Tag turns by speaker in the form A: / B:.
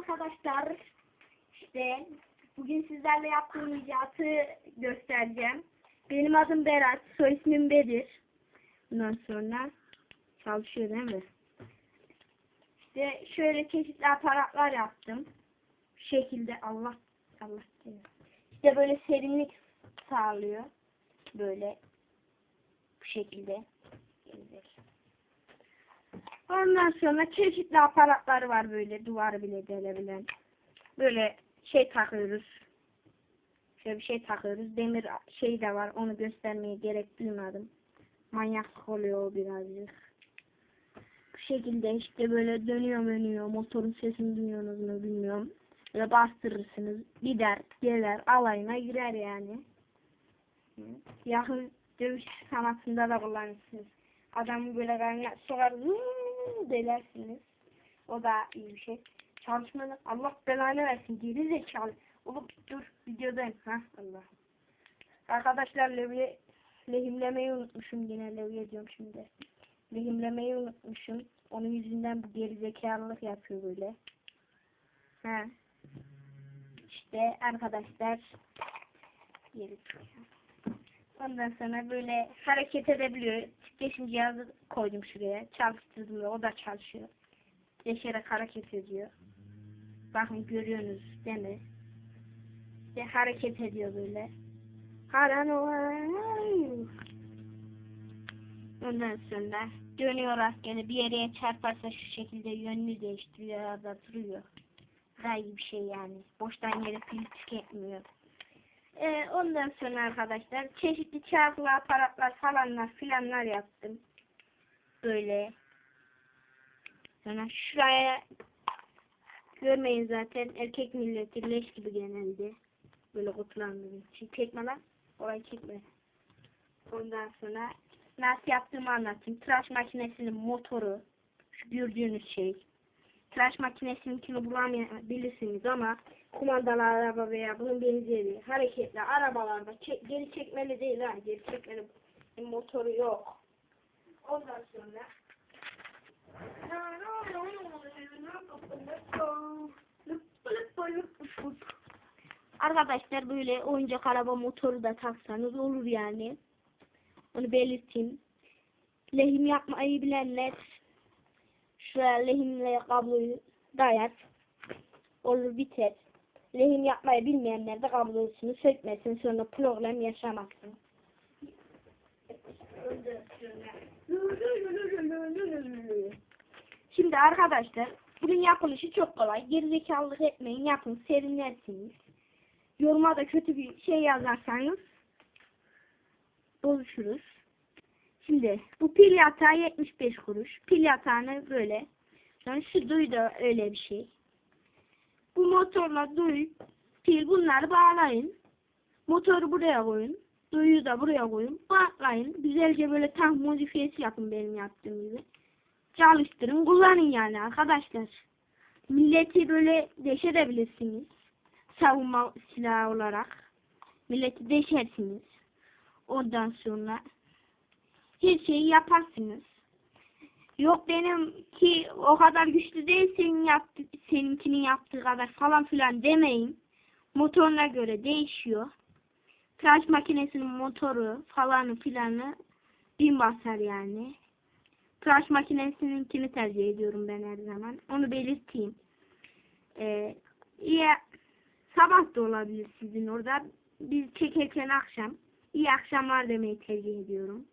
A: arkadaşlar. İşte bugün sizlerle yaptığım icatı göstereceğim. Benim adım Berat, soy ismim Bedir. Bundan sonra çalışıyor değil mi? İşte şöyle çeşitli aparatlar yaptım. Bu şekilde Allah Allah diyor. İşte böyle serinlik sağlıyor. Böyle bu şekilde. Ondan sonra çeşitli aparatlar var böyle duvarı bile delebilen. Böyle şey takıyoruz. Şöyle bir şey takıyoruz. Demir şey de var. Onu göstermeye gerek duymadım. Manyaklık oluyor o birazcık. Bu şekilde işte böyle dönüyor dönüyor. Motorun sesini duyuyorsunuz mu bilmiyorum. Böyle bastırırsınız. Gider, gelir, alayına girer yani. Yakın dövüş sanatında da kullanırsınız. Adamı böyle karnına sokar, "Hıı" delersiniz. O da iyi bir şey. Çalışmanın Allah belanı versin. Geri zekalı. Oğlum dur videodayım. Ha Allah. Arkadaşlar levye lehimlemeyi unutmuşum yine levye diyorum şimdi. Lehimlemeyi unutmuşum. Onun yüzünden bu geri zekalılık yapıyor böyle. Ha. İşte arkadaşlar geri çıkıyor. Ondan sonra böyle hareket edebiliyor. Titreşim cihazı koydum şuraya. Çalıştırdım ve o da çalışıyor. Yaşayarak hareket ediyor. Bakın görüyorsunuz değil mi? İşte hareket ediyor böyle. Ondan sonra dönüyor rastgele bir yere çarparsa şu şekilde yönünü değiştiriyor ya da duruyor. Daha iyi bir şey yani. Boştan yere pil tüketmiyor. Ee, ondan sonra arkadaşlar çeşitli çarpılı aparatlar falanlar filanlar yaptım. Böyle. Sonra şuraya görmeyin zaten erkek milleti leş gibi genelde. Böyle kutulandırıyor. Şimdi çekme lan. Orayı çekme. Ondan sonra nasıl yaptığımı anlatayım. Tıraş makinesinin motoru. Şu gördüğünüz şey. Tıraş makinesininkini bulamayabilirsiniz ama kumandalı araba veya bunun benzeri hareketli arabalarda çek, geri çekmeli değil ha. Geri çekmeli motoru yok. Ondan sonra Arkadaşlar böyle oyuncak araba motoru da taksanız olur yani. Onu belirteyim. Lehim yapmayı bilenler şuraya lehimle kabloyu dayar. Olur biter. Lehim yapmayı bilmeyenler de kablosunu sökmesin sonra problem yaşamasın. Şimdi arkadaşlar bunun yapılışı çok kolay. Gerizekalılık etmeyin yapın serinlersiniz. Yoruma da kötü bir şey yazarsanız bozuşuruz. Şimdi bu pil yatağı 75 kuruş. Pil yatağını böyle. Sonra şu duy da öyle bir şey. Bu motorla duy, pil bunları bağlayın. Motoru buraya koyun. Duyuyu da buraya koyun. Bağlayın. Güzelce böyle tam modifiyesi yapın benim yaptığım gibi. Çalıştırın. Kullanın yani arkadaşlar. Milleti böyle deşerebilirsiniz. Savunma silahı olarak. Milleti deşersiniz. Ondan sonra her şeyi yaparsınız. Yok benimki o kadar güçlü değil senin yaptı, seninkinin yaptığı kadar falan filan demeyin. Motoruna göre değişiyor. Tıraş makinesinin motoru falanı filanı bin basar yani. Tıraş makinesininkini tercih ediyorum ben her zaman. Onu belirteyim. Ee, iyi, sabah da olabilir sizin orada. Biz çekerken akşam. İyi akşamlar demeyi tercih ediyorum.